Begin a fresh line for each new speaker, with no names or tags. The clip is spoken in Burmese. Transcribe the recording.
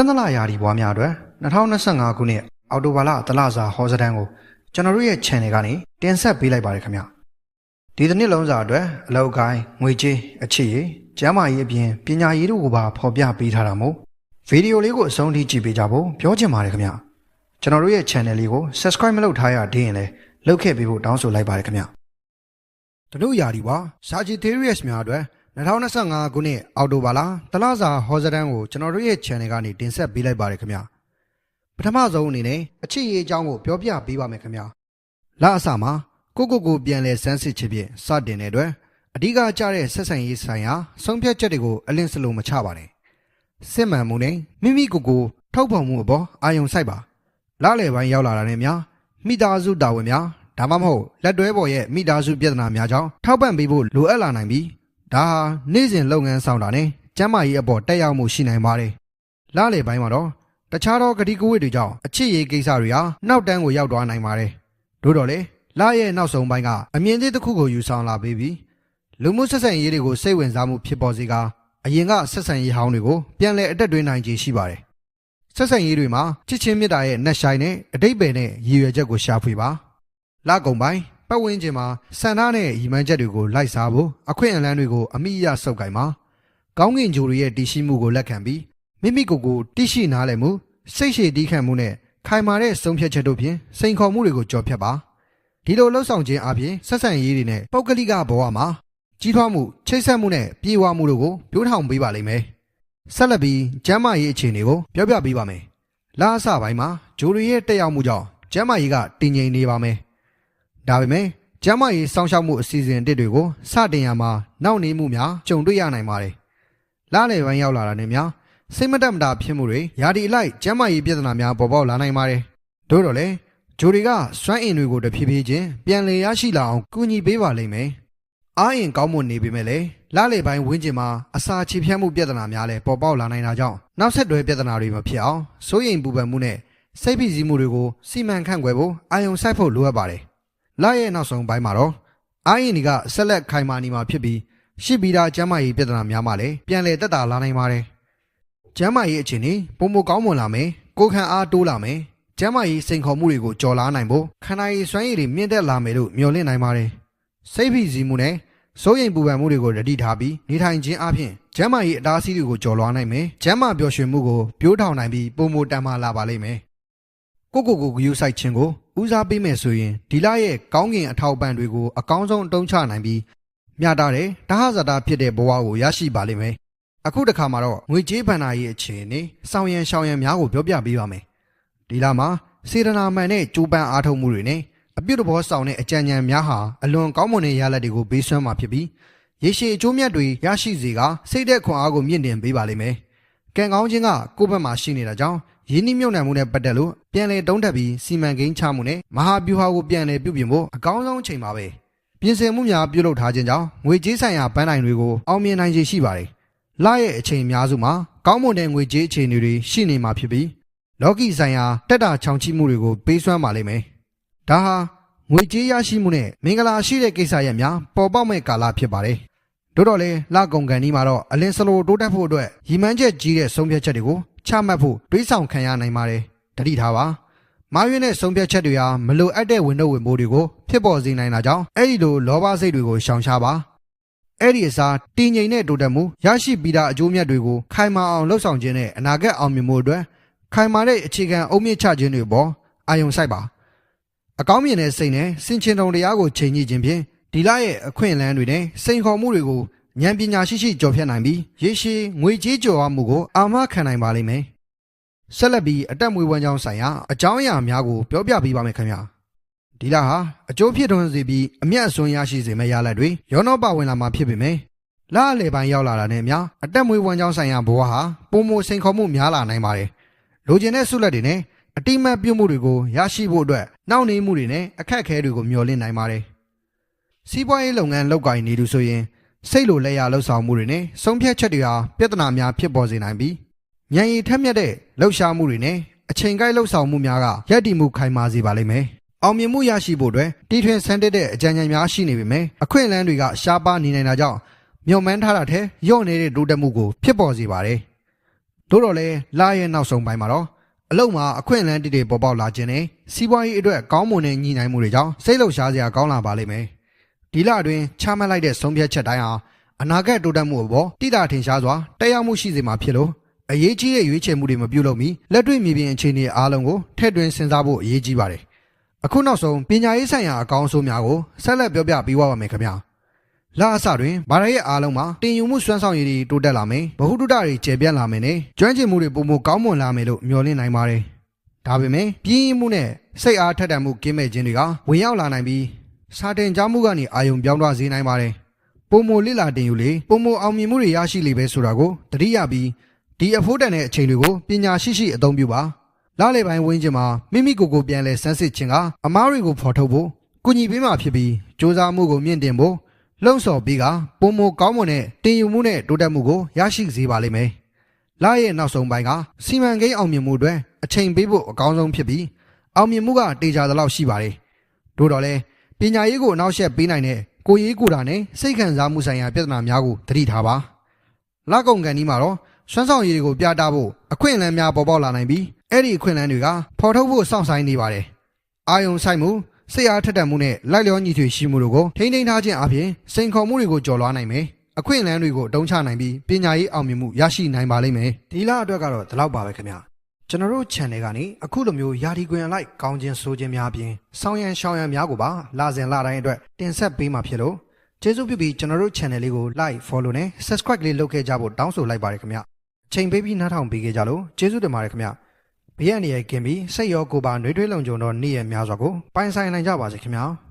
တနလာရာဒီဘွားများအတွက်2025ခုနှစ်အောက်တိုဘာလတလစာဟောစတန်းကိုကျွန်တော်တို့ရဲ့ channel ကနေတင်ဆက်ပေးလိုက်ပါတယ်ခင်ဗျဒီတစ်နှစ်လုံးစာအတွက်အလောက်ကိုင်းငွေကြေးအချစ်ရည်ကျမ်းမာရေးအပြင်ပညာရေးတို့ကိုပါဖော်ပြပေးထားတာမို့ဗီဒီယိုလေးကိုအဆုံးထိကြည့်ပေးကြဖို့ပြောချင်ပါတယ်ခင်ဗျကျွန်တော်တို့ရဲ့ channel လေးကို subscribe မလုပ်ထားရသေးရင်လည်းလုပ်ခဲ့ပေးဖို့တောင်းဆိုလိုက်ပါတယ်ခင်ဗျတို့ရာဒီဘွား Sagittarius များအတွက် 2025ခုနှစ်အောက်တိုဘာလတလစာဟောစတန်းကိုကျွန်တော်တို့ရဲ့ channel ကနေတင်ဆက်ပေးလိုက်ပါတယ်ခင်ဗျပထမဆုံးအနေနဲ့အချစ်ရေးအကြောင်းကိုပြောပြပေးပါမယ်ခင်ဗျလအစမှာကိုကိုကိုပြန်လဲစမ်းစစ်ခြင်းဖြင့်စတင်တဲ့အတွက်အဓိကကျတဲ့ဆက်ဆံရေးဆိုင်ရာဆုံးဖြတ်ချက်တွေကိုအလင်းစလုံးမချပါနဲ့စစ်မှန်မှုနဲ့မိမိကိုယ်ကိုထောက်ဖော်မှုအပေါ်အာယုံစိုက်ပါလလယ်ပိုင်းရောက်လာတာနဲ့များမိသားစုတာဝန်များဒါမှမဟုတ်လက်တွဲပေါ်ရဲ့မိသားစုပြဿနာများကြောင့်ထောက်ပံ့ပေးဖို့လိုအပ်လာနိုင်ပြီး ဒါဟာနေ့စဉ်လုပ်ငန်းဆောင်တာနဲ့ကျန်းမာရေးအပေါ်တက်ရောက်မှုရှိနိုင်ပါတယ်လလယ်ပိုင်းမှာတော့တခြားသောဂတိကဝတ်တွေကြောင့်အချစ်ရေးကိစ္စတွေဟာနောက်တန်းကိုရောက်သွားနိုင်ပါတယ်တို့တော့လေလရဲ့နောက်ဆုံးပိုင်းကအမြင်သစ်တစ်ခုကိုယူဆောင်လာပေးပြီးလူမှုဆက်ဆံရေးတွေကိုစိတ်ဝင်စားမှုဖြစ်ပေါ်စေကအရင်ကဆက်ဆံရေးဟောင်းတွေကိုပြန်လည်အတက်တွင်းနိုင်ခြေရှိပါတယ်ဆက်ဆံရေးတွေမှာချစ်ချင်းမြတ်တာရဲ့နှက်ဆိုင်နဲ့အတိတ်ပဲနဲ့ရည်ရွယ်ချက်ကိုရှာဖွေပါလကုံပိုင်း ပတ်ဝန်းကျင်မှာစံသားနဲ့ရီမန်းချက်တွေကိုလိုက်စားဖို့အခွင့်အလမ်းတွေကိုအမိအယဆုပ်ကင်ပါကောင်းကင်ဂျိုတွေရဲ့တည်ရှိမှုကိုလက်ခံပြီးမိမိကိုယ်ကိုတည်ရှိနားလည်မှုစိတ်ရှည်တီးခံမှုနဲ့ခိုင်မာတဲ့ဆုံးဖြတ်ချက်တို့ဖြင့်စိန်ခေါ်မှုတွေကိုကြော်ဖြတ်ပါဒီလိုလှုပ်ဆောင်ခြင်းအပြင်ဆက်ဆံရေးတွေနဲ့ပုဂ္ဂလိကဘဝမှာကြီးထွားမှုချိတ်ဆက်မှုနဲ့ပြေဝမှုတို့ကိုပြိုးထောင်ပေးပါလိမ့်မယ်ဆက်လက်ပြီးကျမ်းမာရေးအခြေအနေကိုပြောပြပေးပါမယ်လာအစပိုင်းမှာဂျိုတွေရဲ့တက်ရောက်မှုကြောင့်ကျမ်းမာရေးကတည်ငြိမ်နေပါမယ် ဒါပေမဲ့ကျမ်းမာရေးစောင့်ရှောက်မှုအစီအစဉ်အသစ်တွေကိုစတင်ရမှာနောက်နေမှုများကြုံတွေ့ရနိုင်ပါတယ်လာလေပိုင်းရောက်လာတာနဲ့များစိတ်မတက်မတာဖြစ်မှုတွေယာဒီအလိုက်ကျမ်းမာရေးပြဿနာများပေါ်ပေါက်လာနိုင်ပါတယ်။တို့တော့လေဂျိုတွေကစွမ်းအင်တွေကိုတဖြည်းဖြည်းချင်းပြန်လည်ရရှိလာအောင်ကူညီပေးပါလိမ့်မယ်။အားအင်ကောင်းမွန်နေပေမဲ့လေလလေပိုင်းဝင်းကျင်မှာအစာချေဖြတ်မှုပြဿနာများလည်းပေါ်ပေါက်လာနိုင်တာကြောင့်နောက်ဆက်တွဲပြဿနာတွေမဖြစ်အောင်စိုးရိမ်ပူပန်မှုနဲ့စိတ်ဖိစီးမှုတွေကိုစီမံခန့်ခွဲဖို့အာယုံစိုက်ဖို့လိုအပ်ပါတယ်။ လရဲ့နောက်ဆုံးပိုင်းမှာတော့အားအင်တွေကဆက်လက်ခိုင်မာနေမှာဖြစ်ပြီးရှိပြီးသားကျမ်းမာရေးပြဿနာများမှလည်းပြန်လည်တက်တာလာနိုင်ပါတယ်။ကျမ်းမာရေးအခြေအနေပုံမကောင်းမွန်လာမယ်ကိုယ်ခံအားတိုးလာမယ်ကျမ်းမာရေးစိန်ခေါ်မှုတွေကိုကြော်လားနိုင်ဖို့ခန္ဓာရည်စွမ်းရည်တွေမြင့်တက်လာမယ်လို့မျှော်လင့်နိုင်ပါတယ်စိတ်ဖိစီးမှုနဲ့စိုးရိမ်ပူပန်မှုတွေကိုရည်တည်ထားပြီးနေထိုင်ခြင်းအပြင်ကျမ်းမာရေးအတားအဆီးတွေကိုကြော်လွှားနိုင်မယ်ကျမ်းမာပျော်ရွှင်မှုကိုပြိုးထောင်နိုင်ပြီးပုံမတန်မာလာပါလိမ့်မယ် ကိုကိုကိုဂယူဆိုင်ခြင်းကိုဦးစားပေးမယ်ဆိုရင်ဒီလရဲ့ကောင်းကင်အထောက်ပံ့တွေကိုအကောင်းဆုံးအတုံးချနိုင်ပြီးမြတာတဲ့တဟဇာတာဖြစ်တဲ့ဘဝကိုရရှိပါလိမ့်မယ်အခုတစ်ခါမှာတော့ငွေကြေးဗန္နာရေးအခြေအနေစောင်းရန်ရှောင်းရန်များကိုပြောပြပေးပါမယ်။ဒီလာမှာစေတနာမှန်နဲ့ကြိုးပမ်းအားထုတ်မှုတွေနဲ့အပြုတ်တဘောဆောင်တဲ့အကြံဉာဏ်များဟာအလွန်ကောင်းမွန်တဲ့ရလဒ်တွေကိုပေးစွမ်းမှာဖြစ်ပြီးရေရှည်အကျိုးမြတ်တွေရရှိစေကစိတ်သက်ခွန်အားကိုမြင့်တင်ပေးပါလိမ့်မယ်။ကံကောင်းခြင်းကကိုယ့်ဘက်မှာရှိနေတာကြောင့် ရင်းနှီးမြှုပ်နှံမှုနဲ့ပတ်သက်လို့ပြန်လည်တုံးတက်ပြီးစီမံကိန်းချမှုနဲ့မဟာဗျူဟာကိုပြန်လည်ပြုပြင်ဖို့အကောင်းဆုံးအချိန်ပါပဲ။ပြင်ဆင်မှုများပြုလုပ်ထားခြင်းကြောင့်ငွေကြေးဆိုင်ရာပန်းတိုင်တွေကိုအောင်မြင်နိုင်ခြေရှိပါတယ်။လရဲ့အချိန်အများစုမှာကောင်းမွန်တဲ့ငွေကြေးအခြေအနေတွေရှိနေမှာဖြစ်ပြီးလော်ကီဆိုင်ရာတက်တာချောင်ချိမှုတွေကိုပေးစွမ်းပါလိမ့်မယ်။ဒါဟာငွေကြေးရရှိမှုနဲ့မင်္ဂလာရှိတဲ့ကိစ္စရပ်များပေါ်ပေါက်မဲ့ကာလဖြစ်ပါတယ်။တို့တော့လေလကုံကန်ဒီမှာတော့အလင်းစလိုတိုးတက်ဖို့အတွက်ရည်မှန်းချက်ကြီးတဲ့ဆုံးဖြတ်ချက်တွေကို ချမှတ်ဖို့တွေးဆောင်ခံရနိုင်ပါတယ်။တတိထားပါ။မာရွင်းတဲ့ဆုံးဖြတ်ချက်တွေဟာမလိုအပ်တဲ့ဝင်တော့ဝင်မိုးတွေကိုဖြစ်ပေါ်စေနိုင်တာကြောင့်အဲ့ဒီလိုလောဘစိတ်တွေကိုရှောင်ရှားပါ။အဲ့ဒီအစားတည်ငြိမ်တဲ့တိုးတက်မှုရရှိပြီးသားအကျိုးမြတ်တွေကိုခိုင်မာအောင်လှုပ်ဆောင်ခြင်းနဲ့အနာဂတ်အောင်မြင်မှုအတွက်ခိုင်မာတဲ့အခြေခံအုတ်မြင့်ချခြင်းတွေပေါ်အာယုံစိုက်ပါအကောင်းမြင်တဲ့စိတ်နဲ့စင်ချင်တုံတရားကိုချိန်ညှိခြင်းဖြင့်ဒီလရဲ့အခွင့်အလမ်းတွေနဲ့စိန်ခေါ်မှုတွေကို ဉာဏ်ပညာရှိရှိကျော်ဖြတ်နိုင်ပြီးရေရှည်ငွေကြေးကြော်အားမှုကိုအာမခံနိုင်ပါလိမ့်မယ်ဆက်လက်ပြီးအတက်မွေးဝမ်းကြောင်းဆိုင်ရာအကြောင်းအရာများကိုပြောပြပေးပါမယ်ခင်ဗျာဒီလဟာအကျိုးဖြစ်ထွန်းစေပြီးအမျက်အစွန်းရရှိစေမယ့်ရလဒ်တွေရောနှောပါဝင်လာမှာဖြစ်ပေမယ့်လအလေပိုင်းရောက်လာတာနဲ့အမျှအတက်မွေးဝမ်းကြောင်းဆိုင်ရာဘဝဟာပုံမစိန်ခေါ်မှုများလာနိုင်ပါတယ်။လိုချင်တဲ့ဆုလက်တွေနဲ့အတိမတ်ပြုမှုတွေကိုရရှိဖို့အတွက်နှောင့်နှေးမှုတွေနဲ့အခက်အခဲတွေကိုမျှော်လင့်နိုင်ပါတယ်။စီးပွားရေးလုပ်ငန်းလုပ်ကိုင်နေသူဆိုရင် စိတ်လိုလက်ရလှုပ်ဆောင်မှုတွေနဲ့ဆုံးဖြတ်ချက်တွေဟာပြဿနာများဖြစ်ပေါ်စေနိုင်ပြီးဉာဏ်ရည်ထက်မြက်တဲ့လှုပ်ရှားမှုတွေနဲ့အချိန်ကိုက်လှုပ်ဆောင်မှုများကရည်တည်မှုခိုင်မာစေပါလိမ့်မယ်။အောင်မြင်မှုရရှိဖို့အတွက်တီထွင်ဆန်းတက်တဲ့အကြံဉာဏ်များရှိနေပေမယ့်အခွင့်အလမ်းတွေကရှားပါးနေနိုင်တာကြောင့်မျှော်မှန်းထားတာထက်ညော့နေတဲ့တိုးတက်မှုကိုဖြစ်ပေါ်စေပါတယ်သို့တော်လည်းလာရဲ့နောက်ဆုံးပိုင်းမှာတော့အလုံးမှာအခွင့်အလမ်းတစ်တွေပေါ်ပေါက်လာခြင်းနဲ့စီးပွားရေးအတွက်ကောင်းမွန်တဲ့ညီနိုင်မှုတွေကြောင့်စိတ်လှုပ်ရှားစရာကောင်းလာပါလိမ့်မယ် ဒီလအတွင်းချမှတ်လိုက်တဲ့ဆုံးဖြတ်ချက်တိုင်းဟာအနာဂတ်တိုးတက်မှုအပေါ်တိတာထင်ရှားစွာတက်ရောက်မှုရှိစေမှာဖြစ်လို့အရေးကြီးတဲ့ရွေးချယ်မှုတွေမပြုလုပ်မီလက်တွေ့မြေပြင်အခြေအနေအားလုံးကိုထည့်သွင်းစဉ်းစားဖို့အရေးကြီးပါတယ်အခုနောက်ဆုံးပညာရေးဆိုင်ရာအကောင်းအဆိုးများကိုဆက်လက်ပြောပြပေးသွားပါမယ်ခင်ဗျာလာအစတွင်ဗာရရဲ့အားလုံးမှာတင်ယူမှုစွမ်းဆောင်ရည်တွေတိုးတက်လာမယ်ဗဟုတုတတွေကျေပြန့်လာမယ်နဲ့ကျွမ်းကျင်မှုတွေပုံမကောင်းမွန်လာမယ်လို့မျှော်လင့်နိုင်ပါတယ်ဒါပေမဲ့ပြင်းရင်မှုနဲ့စိတ်အားထက်သန်မှုကင်းမဲ့ခြင်းတွေကဝင်ရောက်လာနိုင်ပြီး စာတင်ကြားမှုကနေအာယုံပြောင်းသွားစေနိုင်ပါတယ်ပုံမလိလာတင်ယူလေပုံမအောင်မြင်မှုတွေရရှိလေပဲဆိုတာကိုသတိရပြီးဒီအဖို့တန်တဲ့အချိန်တွေကိုပညာရှိရှိအသုံးပြုပါလာလေပိုင်းဝင်းကျင်မှာမိမိကိုယ်ကိုပြန်လဲစမ်းစစ်ခြင်းကအမားတွေကိုဖော်ထုတ်ဖို့ကုညီပေးမှဖြစ်ပြီးစ조사မှုကိုမြင့်တင်ဖို့လှုံ့ဆော်ပြီးကပုံမကောင်းမွန်တဲ့တင်ယူမှုနဲ့တိုးတက်မှုကိုရရှိစေပါလိမ့်မယ်။လာရဲ့နောက်ဆုံးပိုင်းကစီမံကိန်းအောင်မြင်မှုအတွက်အချိန်ပေးဖို့အကောင်းဆုံးဖြစ်ပြီးအောင်မြင်မှုကတေချာသလောက်ရှိပါတယ်။တို့တော့လဲ ပညာရေးကိုအနောက်ရှက်ပေးနိုင်တဲ့ကိုရေးကိုတာနဲ့စိတ်ခံစားမှုဆိုင်ရာပြဿနာများကိုသတိထားပါ။လာကုန်ကန်ဒီမှာတော့စွမ်းဆောင်ရည်တွေကိုပြတာဖို့အခွင့်အလမ်းများပေါ်ပေါက်လာနိုင်ပြီးအဲ့ဒီအခွင့်အလမ်းတွေကဖော်ထုတ်ဖို့စောင့်ဆိုင်နေပါတယ်။အာယုံဆိုင်မှုစိတ်အားထက်သန်မှုနဲ့လိုက်လျောညီထွေရှိမှုတို့ကိုထိန်းသိမ်းထားခြင်းအပြင်စိန်ခေါ်မှုတွေကိုကျော်လွှားနိုင်မယ်။အခွင့်အလမ်းတွေကိုအတုံးချနိုင်ပြီးပညာရေးအောင်မြင်မှုရရှိနိုင်ပါလိမ့်မယ်။ဒီလအတွက်ကတော့ဒီလောက်ပါပဲခင်ဗျ။ ကျွန်တော်တို့ channel ကနေအခုလိုမျိုးယာဒီကွင်အလိုက်ကောင်းခြင်းဆိုခြင်းများအပြင်ဆောင်းရံရှောင်းရံများကိုပါလာစဉ်လာတိုင်းအတွက်တင်ဆက်ပေးမှာဖြစ်လို့ကျေးဇူးပြုပြီးကျွန်တော်တို့ channel လေးကို like follow နဲ့ subscribe လေးလုပ်ခဲ့ကြဖို့တောင်းဆိုလိုက်ပါတယ်ခင်ဗျ။ချိန်ပေးပြီးနားထောင်ပေးခဲ့ကြလို့ကျေးဇူးတင်ပါတယ်ခင်ဗျ။ဘေးရန်နေရကင်ပြီးစိတ်ရောကိုယ်ပါနှွေးထွေးလုံခြုံသောနေ့ရက်များစွာကိုပိုင်ဆိုင်နိုင်ကြပါစေခင်ဗျာ။